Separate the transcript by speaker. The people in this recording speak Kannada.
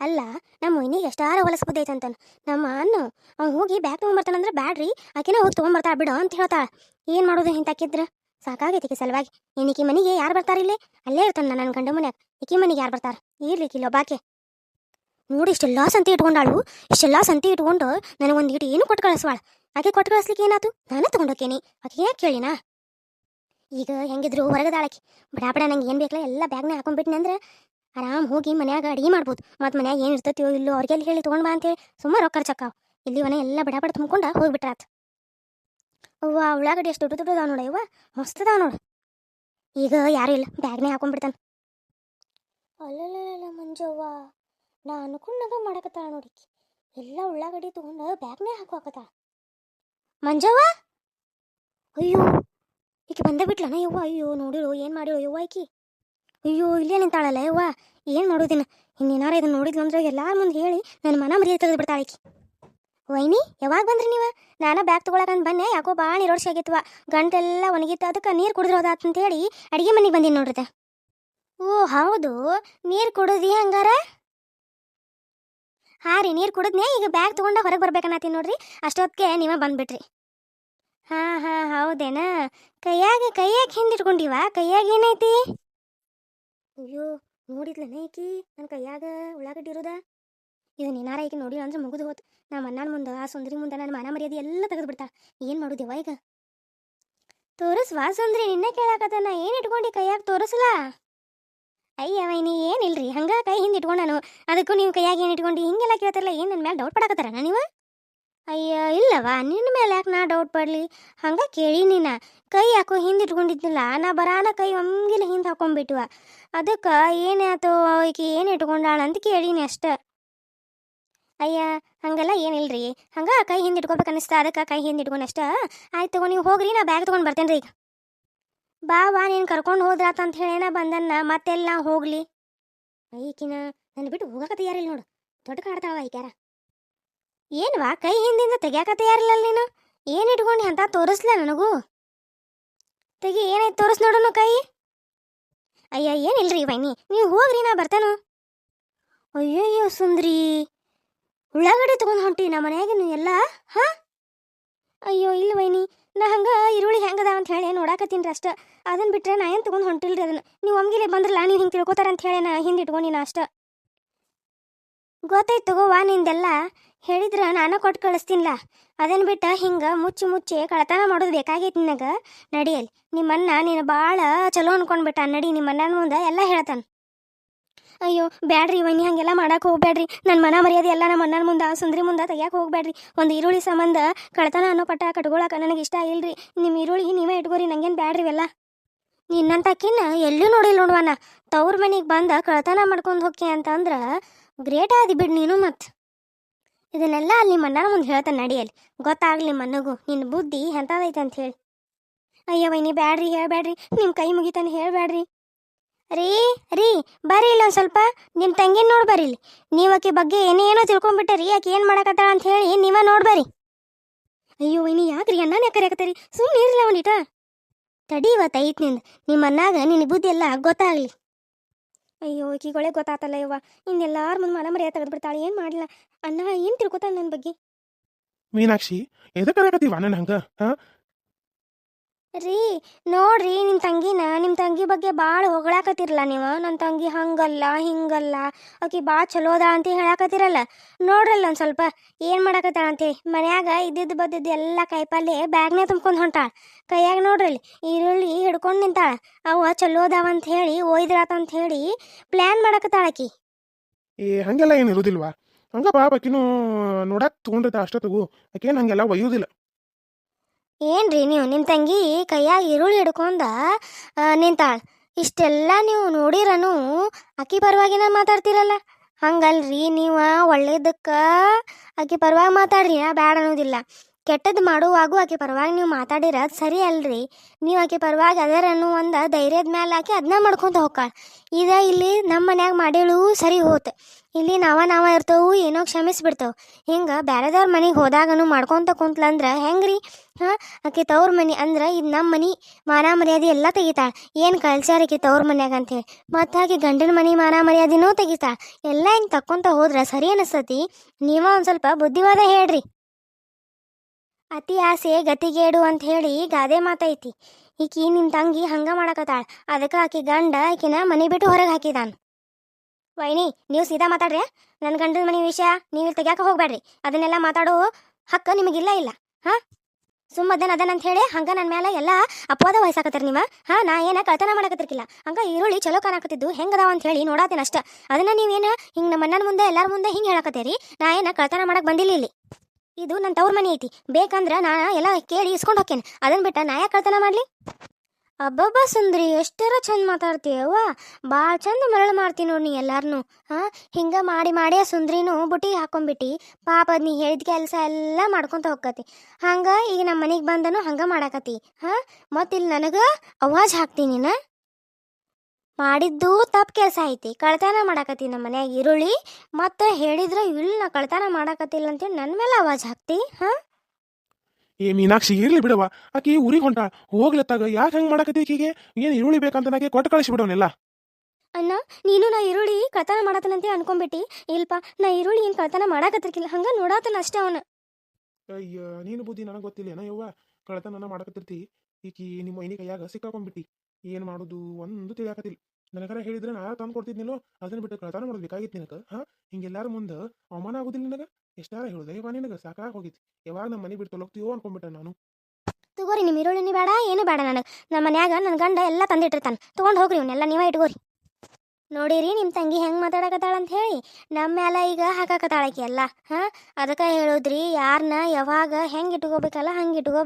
Speaker 1: ಅಲ್ಲ ನಮ್ಮ ಮೊಯ್ನಿಗೆ ಎಷ್ಟಾರ ಹೊಲಸ್ಬೋದೈತೆ ನಮ್ಮ ಅನ್ನು ಅವ್ನು ಹೋಗಿ ಬ್ಯಾಗ್ ತೊಗೊಂಬರ್ತಾನಂದ್ರೆ ಬ್ಯಾಡ್ರಿ, ಆಕೆನ ಹೋಗಿ ತೊಗೊಂಬರ್ತಾಳೆ ಬಿಡು ಅಂತ ಹೇಳ್ತಾಳೆ. ಏನು ಮಾಡೋದು ಹಿಂತಾಕಿದ್ರೆ? ಸಾಕಾಗೈತಿ ಈಕಿ ಸಲುವಾಗಿ. ಇನ್ನು ಈಕಿ ಮನೆಗೆ ಯಾರು ಬರ್ತಾರ ಇಲ್ಲಿ? ಅಲ್ಲೇ ಇರ್ತಾನ ನನ್ನ ಗಂಡ ಮನ್ಯಾಗ. ಈಕಿ ಮನೆಗೆ ಯಾರು ಬರ್ತಾರ? ಇರ್ಲಿ ಕಿಲೋ ಬಾಕೆ ನೋಡಿ, ಇಷ್ಟೆಲ್ಲ ಸಂತಿ ಇಟ್ಕೊಂಡಾಳು. ಇಷ್ಟೆಲ್ಲ ಸಂತಿ ಇಟ್ಕೊಂಡು ನನಗೊಂದು ಇಟ್ಟು ಏನು ಕೊಟ್ಟು ಕಳಿಸ್ವಾಳ. ಆಕೆ ಕೊಟ್ಟು ಕಳಿಸ್ಲಿಕ್ಕೆ ಏನಾಯ್ತು ನಾನೇ ತಗೊಂಡೋಕೇನಿ ಆಕೆ ಯಾಕೆ ಕೇಳಿನಾ? ಈಗ ಹೆಂಗಿದ್ರು ಹೊರಗದಾಳಕಿ ಬಡ ಬಡ ನಂಗೆ ಏನು ಬೇಕಲ್ಲ ಎಲ್ಲ ಬ್ಯಾಗ್ನ ಹಾಕೊಂಡ್ಬಿಟ್ನಿ ಅಂದ್ರೆ ಆರಾಮ್ ಹೋಗಿ ಮನ್ಯಾಗ ಅಡಿಗೆ ಮಾಡ್ಬೋದು. ಮತ್ತು ಮನ್ಯಾಗ ಏನು ಇರ್ತೈತಿಯೋ ಇಲ್ಲೋ ಅವ್ರಿಗೆಲ್ಲಿ ಹೇಳಿ ತೊಗೊಂಡು ಬಾ ಅಂತೇಳಿ ಸುಮ್ಮನೆ ರೊಕ್ಕ ಚಕ್ಕಾವ ಇಲ್ಲಿ ಮನೆ ಎಲ್ಲ ಬಡ ಬಡ ತುಂಬ್ಕೊಂಡು ಹೋಗ್ಬಿಟ್ರಾತ್. ಅವ್ವ, ಉಳ್ಳಾಗಡ್ಡಿ ಎಷ್ಟು ದೊಡ್ಡ ದೊಡ್ಡದಾವ ನೋಡ ಅವ್ವ. ಮಸ್ತ್ ಅದಾವ ನೋಡು. ಈಗ ಯಾರು ಇಲ್ಲ, ಬ್ಯಾಗ್ನೇ ಹಾಕೊಂಡ್ಬಿಡ್ತಾನೆ ಅಲ್ಲಲ್ಲ ಮಂಜವ್ವ. ನಾ ಅನ್ಕೊಂಡಾಗ ಮಾಡಕತ್ತಾಳ ನೋಡಿ ಎಲ್ಲ ಉಳ್ಳಾಗಡ್ಡಿ ತೊಗೊಂಡು ಬ್ಯಾಗ್ನೇ ಹಾಕು ಹಾಕತ್ತಾಳ ಮಂಜವ್ವ? ಅಯ್ಯೋ, ಈಕೆ ಬಂದ ಬಿಟ್ಲನ ಯವ್ವ? ಅಯ್ಯೋ ನೋಡಿರು ಏನು ಮಾಡಿರೋ ಯವ್ವ ಈಕಿ? ಅಯ್ಯೋ, ಇಲ್ಲೇ ನಿಂತಾಳಲ್ಲ, ಯವ್ವ. ಏನು ಮಾಡೋದಿನ? ಇನ್ನೇನಾರ ಇದನ್ನ ನೋಡಿದ್ಲು ಅಂದ್ರೆ ಎಲ್ಲಾರ ಮುಂದೆ ಹೇಳಿ ನನ್ನ ಮನ ಮರ್ಯಾದೆ ತೆಗೆದು ಬಿಡ್ತಾಳೆ ಈಕಿ ವೈನಿ, ಯಾವಾಗ ಬಂದ್ರಿ ನೀವು? ನಾನು ಬ್ಯಾಗ್ ತೊಗೊಳಕಂತ ಬನ್ನೆ ಯಾಕೋ ಭಾಳ ನೀರೋಡ್ಸಿ ಆಗೈತವ. ಗಂಟೆಲ್ಲ ಒಣಗಿತ್ತು, ಅದಕ್ಕೆ ನೀರು ಅಂತ ಅಂತೇಳಿ ಅಡಿಗೆ ಮನೆಗೆ ಬಂದೀನಿ ನೋಡ್ರಿದೆ ಓ, ಹೌದು. ನೀರು ಕುಡಿದಿ ಹಂಗಾರ? ಹಾಂ ರೀ, ನೀರು ಕುಡಿದ್ನೆ, ಈಗ ಬ್ಯಾಗ್ ತೊಗೊಂಡ ಹೊರಗೆ ಬರ್ಬೇಕನ್ನತ್ತೀನಿ ನೋಡ್ರಿ. ಅಷ್ಟೊತ್ತಿಗೆ ನೀವ ಬಂದ್ಬಿಟ್ರಿ. ಹಾಂ ಹಾಂ, ಹೌದೇನಾ? ಕೈಯಾಗ ಕೈಯಾಗ ಹಿಂದಿಟ್ಕೊಂಡಿವ? ಕೈಯಾಗ ಏನೈತಿ? ಅಯ್ಯೋ, ನೋಡಿದ್ಲನ ಈಕಿ? ನನ್ನ ಕೈಯಾಗ ಉಳ್ಳಾಗಡ್ಡಿ ಇರೋದ? ಇದು ನೀನಾರ ಈಕೆ ನೋಡಿಲ್ಲ ಅಂದ್ರೆ ಮುಗಿದು ಹೋತ್. ನಮ್ಮ ಅಣ್ಣನ ಮುಂದೆ, ಆ ಸುಂದರಿ ಮುಂದೆ ನನ್ನ ಮನ ಮರ್ಯಾದೆ ಎಲ್ಲ ತೆಗೆದು ಬಿಡ್ತಾ. ಏನು ಮಾಡೋದಿವ ಈಗ? ತೋರಿಸ್ವಾ ಸುಂದ್ರಿ, ನಿನ್ನೆ ಕೇಳಾಕತ್ತಾನ ಏನು ಇಟ್ಕೊಂಡು ಕೈಯಾಗ ತೋರಿಸ್ಲಾ? ಅಯ್ಯವ ನೀ ಏನಿಲ್ರಿ ಹಂಗ ಕೈ ಹಿಂದೆ ಇಟ್ಕೊಂಡಾನು. ಅದಕ್ಕೂ ನೀವು ಕೈಯಾಗ ಏನು ಇಟ್ಕೊಂಡು? ಹಿಂಗೆಲ್ಲ ಕೇಳ್ತಾರಲ್ಲ ಏನು ನನ್ನ ಮೇಲೆ ಡೌಟ್ ಪಡಕತ್ತಾರ ನೀವು? ಅಯ್ಯ ಇಲ್ಲವಾ ನಿನ್ನ ಮೇಲೆ ಯಾಕೆ ನಾ ಡೌಟ್ ಪಡ್ಲಿ? ಹಂಗ ಕೇಳಿ ನೀನ. ಕೈ ಯಾಕೋ ಹಿಂದೆ ಇಟ್ಕೊಂಡಿದ್ದಿಲ್ಲ ನಾ ಬರಾನ ಕೈ ಒಮ್ಗಿಲ ಹಿಂದೆ ಹಾಕೊಂಡ್ಬಿಟ್ವ. ಅದಕ್ಕೆ ಏನಾಯ್ತು ಈಕಿ ಏನು ಇಟ್ಕೊಂಡಾಳ ಅಂತ ಕೇಳೀನಿ ಅಷ್ಟ. ಅಯ್ಯ, ಹಂಗೆಲ್ಲ ಏನಿಲ್ರಿ ಹಂಗೆ ಕೈ ಹಿಂದೆ ಇಟ್ಕೋಬೇಕು ಅನಿಸ್ತಾ ಅದಕ್ಕೆ ಕೈ ಹಿಂದೆ ಇಟ್ಕೊಂಡಷ್ಟ ಆಯ್ತು ತಗೋ, ನೀವು ಹೋಗ್ರಿ, ನಾ ಬ್ಯಾಗ್ ತೊಗೊಂಡು ಬರ್ತೇನೆ ರೀ. ಈಗ ಬಾ ಬಾ, ನೀನು ಕರ್ಕೊಂಡು ಹೋದ್ರಾತ ಅಂತ ಹೇಳೇನ ಬಂದನ್ನ ಮತ್ತೆಲ್ಲ ಹೋಗ್ಲಿ. ಈಕಿನ ನನ್ನ ಬಿಟ್ಟು ಹೋಗಕ್ಕೆ ತಯಾರಿಲ್ಲ ನೋಡು. ದೊಡ್ಡ ಕಾಡ್ತಾವ ಈಕ್ಯಾರ. ಏನ್ವಾ, ಕೈ ಹಿಂದಿಂದ ತೆಗ್ಯಾಕ ತಯಾರಿಲ್ಲ ನೀನು? ಏನು ಇಟ್ಕೊಂಡು ಅಂತ ತೋರಿಸ್ಲ ನನಗೂ. ತೆಗಿ, ಏನಾಯ್ತು ತೋರಿಸ್ ನೋಡೋಣ ಕೈ? ಅಯ್ಯ, ಏನಿಲ್ರಿ ವೈನಿ? ನೀವು ಹೋಗ್ರಿ, ನಾ ಬರ್ತೇನು. ಅಯ್ಯಯ್ಯೋ, ಸುಂದ್ರಿ. ಉಳ್ಳಾಗಡ್ಡೆ ತಗೊಂಡು ಹೊಂಟಿ ನಮ್ಮ ಮನೆಯಾಗಿನ ಎಲ್ಲ, ಹಾ? ಅಯ್ಯೋ, ಇಲ್ಲ ವೈನಿ. ನಾ ಹಂಗೆ ಈರುಳ್ಳಿ ಹೆಂಗದ ಅಂತ ಹೇಳಿ ನೋಡಾಕತ್ತೀನಿ ಅಷ್ಟ. ಅದನ್ನ ಬಿಟ್ಟರೆ ನಾ ಏನು ತಗೊಂಡು ಹೊಂಟಿಲ್ರಿ ಅದನ್ನ? ನೀವು ಒಮ್ಗಿಲೆ ಬಂದ್ರಲ್ಲ ನೀವು ಹಿಂಗೆ ತಿಳ್ಕೊತಾರ ಅಂತ ಹೇಳಿ ನಾ ಹಿಂದೆ ಇಟ್ಕೊಂಡಿನ ಅಷ್ಟ. ಗೊತ್ತಾಯ್ತು ತಗೋವಾ ನಿಂದೆಲ್ಲ. ಹೇಳಿದ್ರ ನಾನು ಕೊಟ್ಟು ಕಳಿಸ್ತೀನಿಲ್ಲ ಅದನ್ನು ಬಿಟ್ಟು ಹಿಂಗೆ ಮುಚ್ಚಿ ಮುಚ್ಚಿ ಕಳತನ ಮಾಡೋದು ಬೇಕಾಗೈತಿ ನಿನಗೆ. ನಡಿಯಲ್ ನಿಮ್ಮನ್ನ ನೀನು ಭಾಳ ಚಲೋ ಅನ್ಕೊಂಡ್ಬಿಟ್ಟ. ನಡಿ ನಿಮ್ಮನ್ನ ಮುಂದೆ ಎಲ್ಲ ಹೇಳ್ತಾನೆ. ಅಯ್ಯೋ, ಬ್ಯಾಡ್ರಿ ವನ್ನಿ ಹಂಗೆಲ್ಲ ಮಾಡಕ್ಕೆ ಹೋಗ್ಬೇಡ್ರಿ ನನ್ನ ಮನ ಮರ್ಯಾದೆ ಎಲ್ಲ ನಮ್ಮ ಅಣ್ಣನ ಮುಂದೆ, ಸುಂದ್ರಿ ಮುಂದೆ ತೆಗಿಯಕ್ಕೆ ಹೋಗ್ಬೇಡ್ರಿ ಒಂದು ಈರುಳ್ಳಿ ಸಂಬಂಧ ಕಳತನ ಅನ್ನೋ ಪಟ್ಟ ಕಟ್ಕೊಳಕ ನನಗೆ ಇಷ್ಟ ಇಲ್ರಿ. ನಿಮ್ಮ ಈರುಳ್ಳಿ ನೀವೇ ಇಟ್ಕೋರಿ, ನಂಗೇನು ಬ್ಯಾಡ್ರಿ ಇವೆಲ್ಲ. ನಿನ್ನಂತಕಿನ್ನ ಎಲ್ಲೂ ನೋಡಿಲ್ಲ ನೋಡುವನ ತವ್ರ ಮನೆಗೆ ಬಂದ ಕಳತನ ಮಾಡ್ಕೊಂಡು ಹೋಗಿ ಅಂತಂದ್ರೆ ಗ್ರೇಟ್ ಆದಿ ಬಿಡು ನೀನು ಮತ್ತೆ ಇದನ್ನೆಲ್ಲ ಅಲ್ಲಿ ನಿಮ್ಮ ಮುಂದೆ ಹೇಳ್ತಾನೆ ನಡಿಯಲ್ಲಿ ಗೊತ್ತಾಗ್ಲಿ ಮನಗೂ ನಿನ್ನ ಬುದ್ಧಿ ಎಂಥದೈತೆ ಅಂತ ಹೇಳಿ. ಅಯ್ಯ ವೈನಿ, ಬ್ಯಾಡ್ರಿ ಹೇಳ್ಬೇಡ್ರಿ ನಿಮ್ಮ ಕೈ ಮುಗಿತಾನೆ ಹೇಳ್ಬೇಡ್ರಿ ರೀ ರೀ, ಬರ್ರಿ ಇಲ್ಲ ಒಂದು ಸ್ವಲ್ಪ. ನಿಮ್ಮ ತಂಗಿನ ನೋಡಿ ಬರ್ರಿ ಇಲ್ಲಿ. ನೀವು ಆಕೆ ಬಗ್ಗೆ ಏನೇನೋ ತಿಳ್ಕೊಂಬಿಟ್ಟರಿ ಆಕೆ ಏನು ಮಾಡಕತ್ತಾಳ ಅಂತ ಹೇಳಿ ನೀವ ನೋಡ್ಬರ್ರಿ ಅಯ್ಯೋ ವೈನಿ, ಯಾಕ್ರಿ ಅಣ್ಣನೇ ಹಾಕತ್ತರಿ ಸುಮ್ಮನೆ ಇರಲಿಲ್ಲ ಅವನಿಟ ತಡಿ ಇವತ್ತು ಐತ್ನಿಂದ. ನಿಮ್ಮ ಅನ್ನಾಗ ನಿನ್ನ ಬುದ್ಧಿ ಎಲ್ಲ ಗೊತ್ತಾಗ್ಲಿ. ಅಯ್ಯೋ ಈಕಿಗೊಳೆ ಗೊತ್ತಾತಲ್ಲ ಯವ್ವ. ಇನ್ನೆಲ್ಲಾರ ಮುಂದೆ ಮನ ಮರ್ಯಾದೆ ತೆಗೆದು ಬಿಡ್ತಾಳೆ ಏನು ಮಾಡಲ್ಲ? ಅಣ್ಣ ಏನು ತಿಳ್ಕೊತಾನೆ ನನ್ನ ಬಗ್ಗೆ?
Speaker 2: ಮೀನಾಕ್ಷಿ ಎದಕ್ಕೆ ಕರೆಯಕತ್ತೀವ ನನ್ನ
Speaker 1: ರೀ, ನೋಡ್ರಿ ನಿಮ್ಮ ತಂಗಿನ ನಿಮ್ಮ ತಂಗಿ ಬಗ್ಗೆ ಭಾಳ ಹೊಗಳಾಕತ್ತಿರಲ್ಲ ನೀವು. ನನ್ನ ತಂಗಿ ಹಂಗಲ್ಲ, ಹಿಂಗಲ್ಲ, ಆಕಿ ಭಾಳ ಚಲೋದ ಅಂತ ಹೇಳಾಕತ್ತಿರಲ್ಲ. ನೋಡ್ರಲ್ಲ ಒಂದು ಸ್ವಲ್ಪ, ಏನು ಮಾಡಾಕತ್ತಾಳ ಅಂತೇಳಿ ಮನ್ಯಾಗ ಇದ್ದಿದ್ದು ಬದ್ದಿದ್ದು ಎಲ್ಲ ಕಾಯಿಪಲ್ಲೆ ಬ್ಯಾಗ್ನೇ ತುಂಬ್ಕೊಂಡು ಹೊಂಟಾಳ. ಕೈಯಾಗ ನೋಡ್ರಲ್ಲಿ ಈರುಳ್ಳಿ ಹಿಡ್ಕೊಂಡು ನಿಂತಾಳ. ಅವ ಚಲೋ ಅದಾವ ಅಂತ ಹೇಳಿ, ಒಯ್ದ್ರಾತ ಅಂತ ಹೇಳಿ ಪ್ಲ್ಯಾನ್ ಮಾಡಾಕತ್ತಾಳಕಿ
Speaker 2: ಏ, ಹಂಗೆಲ್ಲ ಏನು ಇರುದಿಲ್ವಾ? ಹಂಗ ಪಾಪ ಆಕಿನೂ ನೋಡಕ್ ತಗೊಂಡಿರ್ತ ಅಷ್ಟೊತ್ತಿಗೂ ತಗೋ. ಆಕೇನು ಹಂಗೆಲ್ಲ ಒಯ್ಯುದಿಲ್ಲ.
Speaker 1: ಏನ್ರಿ ನೀವು? ನಿನ್ನ ತಂಗಿ ಕೈಯಾಗ ಈರುಳ್ಳಿ ಹಿಡ್ಕೊಂಡ ನಿಂತಾಳೆ. ಇಷ್ಟೆಲ್ಲ ನೀವು ನೋಡಿರನು ಅಕ್ಕಿ ಪರವಾಗಿನ ಮಾತಾಡ್ತಿರಲ್ಲ? ಹಂಗಲ್ರಿ, ನೀವು ಒಳ್ಳೇದಕ್ಕೆ ಆಕಿ ಪರವಾಗಿ ಮಾತಾಡ್ರಿ ಬ್ಯಾಡ ಅನ್ನೋದಿಲ್ಲ. ಕೆಟ್ಟದ್ದು ಮಾಡುವಾಗೂ ಆಕೆ ಪರವಾಗಿ ನೀವು ಮಾತಾಡಿರ ಅದ್ ಸರಿ ಅಲ್ರಿ. ನೀವು ಆಕೆ ಪರವಾಗಿ ಅದರ ಅನ್ನೋ ಒಂದು ಧೈರ್ಯದ ಮೇಲೆ ಆಕೆ ಅದನ್ನ ಮಾಡ್ಕೊಂತ ಹೋಗ್ಕಾಳ ಇದ ಇಲ್ಲಿ ನಮ್ಮ ಮನ್ಯಾಗ ಮಾಡಿಳು ಸರಿ ಹೋತ್. ಇಲ್ಲಿ ನಾವ ನಾವ ಇರ್ತವು, ಏನೋ ಕ್ಷಮಿಸ್ಬಿಡ್ತೇವೆ. ಹಿಂಗೆ ಬೇರೆದವ್ರ ಮನೆಗೆ ಹೋದಾಗನು ಮಾಡ್ಕೊಂತ ಕುಂತ್ಲಂದ್ರ ಹೆಂಗ್ರಿ? ಹಾಂ, ಆಕೆ ತವ್ರ ಮನೆ ಅಂದ್ರೆ ಇದು ನಮ್ಮ ಮನೆ. ಮಾನ ಮರ್ಯಾದೆ ಎಲ್ಲ ತೆಗಿತಾಳ. ಏನು ಕಲ್ಚರ್ ಆಕೆ ತವ್ರ ಮನ್ಯಾಗ ಅಂತೇಳಿ ಮತ್ತು ಆಕೆ ಗಂಡನ ಮನೆ ಮಾನ ಮರ್ಯಾದೆನೂ ತೆಗಿತಾಳ. ಎಲ್ಲ ಹಿಂಗೆ ತಕ್ಕೊಂತ ಹೋದ್ರ ಸರಿ ಅನಿಸ್ತತಿ? ನೀವ ಒಂದು ಸ್ವಲ್ಪ ಬುದ್ಧಿವಾದ ಹೇಳ್ರಿ. ಅತಿ ಆಸೆ ಗತಿಗೇಡು ಅಂತ ಹೇಳಿ ಗಾದೆ ಮಾತೈತಿ. ಈಕಿ ನಿಮ್ಮ ತಂಗಿ ಹಂಗ ಮಾಡಕತ್ತಾಳ. ಅದಕ್ಕೆ ಆಕಿ ಗಂಡ ಈಕಿನ ಮನೆ ಬಿಟ್ಟು ಹೊರಗೆ ಹಾಕಿದಾನ. ವೈನಿ ನೀವು ಸೀದಾ ಮಾತಾಡ್ರಿ ನನ್ನ ಗಂಡನ ಮನೆ ವಿಷಯ ನೀವು ತೆಗ್ಯಾಕ ಹೋಗ್ಬೇಡ್ರಿ ಅದನ್ನೆಲ್ಲ ಮಾತಾಡೋ ಹಕ್ಕ ನಿಮಗಿಲ್ಲ ಇಲ್ಲ, ಹಾಂ? ಸುಮ್ಮ ಅದನ್ ಅಂತ ಹೇಳಿ ಹಂಗ ನನ್ನ ಮೇಲೆ ಎಲ್ಲ ಅಪವಾದ ವಹಿಸಾಕತ್ತೀರಿ ನಿಮ್ಮ ಹಾ? ನಾ ಏನ ಕಳ್ತನ ಮಾಡಕತ್ತಿರ್ಕಿಲ್ಲ. ಹಂಗ ಈರುಳ್ಳಿ ಚಲೋ ಕಾಣಕತ್ತಿದ್ದು ಹೆಂಗದಾವ ಅಂತ ಹೇಳಿ ನೋಡಾತೇನ ಅಷ್ಟ. ಅದನ್ನ ನೀವೇನು ಹಿಂಗೆ ನಮ್ಮ ಅಣ್ಣನ ಮುಂದೆ ಎಲ್ಲಾರ ಮುಂದೆ ಹಿಂಗೆ ಹೇಳಕತ್ತೀರಿ? ನಾ ಏನ ಕಳ್ತನ ಮಾಡಕ್ಕೆ ಬಂದಿಲ್ಲ ಇಲ್ಲಿ. ಇದು ನನ್ನ ತವ್ರ ಮನೆ ಐತಿ. ಬೇಕಂದ್ರ ನಾ ಎಲ್ಲ ಕೇಳಿ ಇಸ್ಕೊಂಡು ಹೋಕೇನೆ ಅದನ್ನ ಬಿಟ್ಟ ನಾ ಯಾಕೆ ಕಳ್ತನ ಮಾಡ್ಲಿ? ಅಬ್ಬಬ್ಬಾ ಸುಂದ್ರಿ, ಎಷ್ಟರ ಚಂದ ಮಾತಾಡ್ತೀಯವ್ವ. ಭಾಳ ಚಂದ ಮರಳು ಮಾಡ್ತೀನಿ ನೋಡಿ ನೀ ಎಲ್ಲಾರನು. ಹಾ, ಹಿಂಗ ಮಾಡಿ ಮಾಡಿ ಆ ಸುಂದ್ರಿನೂ ಬುಟ್ಟಿ ಹಾಕೊಂಡ್ಬಿಟ್ಟು ಪಾಪ ನೀ ಹೇಳಿದ ಕೆಲಸ ಎಲ್ಲ ಮಾಡ್ಕೊತ ಹೋಗ್ಕತಿ ಹಂಗೆ ಈಗ ನಮ್ಮ ಮನೆಗೆ ಬಂದನು ಹಂಗೆ ಮಾಡಾಕತಿ. ಹಾ ಮತ್ತಿಲ್ಲಿ ನನಗೆ ಅವಾಜ್ ಹಾಕ್ತೀನಿ ನೀನ? ಮಾಡಿದ್ದು ತಪ್ಪು ಕೆಲಸ ಐತಿ. ಕಳ್ತನ ಮಾಡಾಕತ್ತಿ ನಮ್ಮ ಮನ್ಯಾಗ ಈರುಳ್ಳಿ ಮತ್ತೆ ಹೇಳಿದ್ರ ಇಲ್ಲ ನಾ ಕಳ್ತನ ಮಾಡಾಕತ್ತಿಲ್ಲ ಅಂತೇಳಿ ನನ್ನ ಮೇಲೆ ಅವಾಜ್ ಹಾಕ್ತಿ ಹಾಂ?
Speaker 2: ಏ ಮೀನಾಕ್ಷಿ ಇರ್ಲಿ ಬಿಡವ ಆಕಿ ಊರಿಗೆ ಹೊಂಟ ಹೋಗ್ಲತ್ತಾಗ ಯಾಕೆ ಹಂಗೆ ಮಾಡಾಕತ್ತಿ ಈಕಿಗೆ? ಏನು ಈರುಳ್ಳಿ ಬೇಕಂತ ನಾಕೆ ಕೊಟ್ಟು ಕಳಿಸಿ ಬಿಡೋನೆಲ್ಲ
Speaker 1: ಅಣ್ಣ ನೀನು ನಾ ಈರುಳ್ಳಿ ಕಳ್ತನ ಮಾಡತ್ತನಂತೆ ಅನ್ಕೊಂಬಿಟ್ಟಿ. ಇಲ್ಪ ನಾ ಈರುಳ್ಳಿ ಏನು ಕಳ್ತನ ಮಾಡಾಕತ್ತಿರ್ಕಿಲ್ಲ ಹಂಗ ನೋಡಾತನ ಅಷ್ಟೇ ಅವನು.
Speaker 2: ಅಯ್ಯ ನೀನು ಬುದ್ಧಿ ನನಗೆ ಗೊತ್ತಿಲ್ಲ ಏನೋ ಯವ್ವ? ಕಳತನ ಮಾಡಕತ್ತಿರ್ತಿ. ಈಕಿ ನಿಮ್ಮ ಮೈನಿ ಕೈಯಾಗ ಸಿಕ್ಕಾಕೊಂಡ್ಬಿಟ್ಟಿ. ಏನು ಮಾಡೋದು? ಒಂದು ತಿಳಿಯಾಕತ್ತಿಲ್ಲ. ನನಗರ ಹೇಳಿದ್ರೆ ನಾ ತಂದು ಕೊಡ್ತಿದ್ನಿಲ್ಲೋ, ಅದನ್ನ ಬಿಟ್ಟು ಕಳ್ತಾನ ಮಾಡೋದು ಬೇಕಾಗಿತ್ತು ನಿನಗೆ, ಹಾ? ಹಿಂಗೆಲ್ಲಾರ ಮುಂದೆ ಅವಮಾನ ಆಗುದಿಲ್ಲ ನಿನಗ? ಎಷ್ಟಾರ ಹೇಳುದ ಯವ್ವ ನಿನಗೆ, ಸಾಕಾಗಿ ಹೋಗಿತ್ತು ಯಾವಾಗ ನಮ್ಮ ಮನೆ ಬಿಟ್ಟು ತೊಲಗ್ತೀವೋ ಅನ್ಕೊಂಡ್ಬಿಟ್ಟೆ ನಾನು.
Speaker 1: ತಗೋರಿ ನಿಮ್ಮ ಈರುಳ್ಳಿನಿ ಬೇಡ, ಏನು ಬೇಡ ನನಗೆ. ನಮ್ಮ ಮನ್ಯಾಗ ನನ್ನ ಗಂಡ ಎಲ್ಲ ತಂದಿಟ್ಟಿರ್ತಾನೆ. ತೊಗೊಂಡು ಹೋಗ್ರಿ ಇವನ್ನೆಲ್ಲ ನೀವೇ ಇಟ್ಕೋರಿ. ನೋಡಿರಿ ನಿಮ್ಮ ತಂಗಿ ಹೆಂಗೆ ಮಾತಾಡಕತ್ತಾಳ ಅಂತ ಹೇಳಿ ನಮ್ಮ ಮೇಲೆ ಈಗ ಹಾಕಾಕತ್ತಾಳ ಅಲ್ಲ ಎಲ್ಲ, ಹಾಂ? ಅದಕ್ಕೆ ಹೇಳೋದ್ರಿ ಯಾರನ್ನ ಯಾವಾಗ ಹೆಂಗೆ ಇಟ್ಕೋಬೇಕಲ್ಲ ಹಂಗೆ ಇಟ್ಕೋ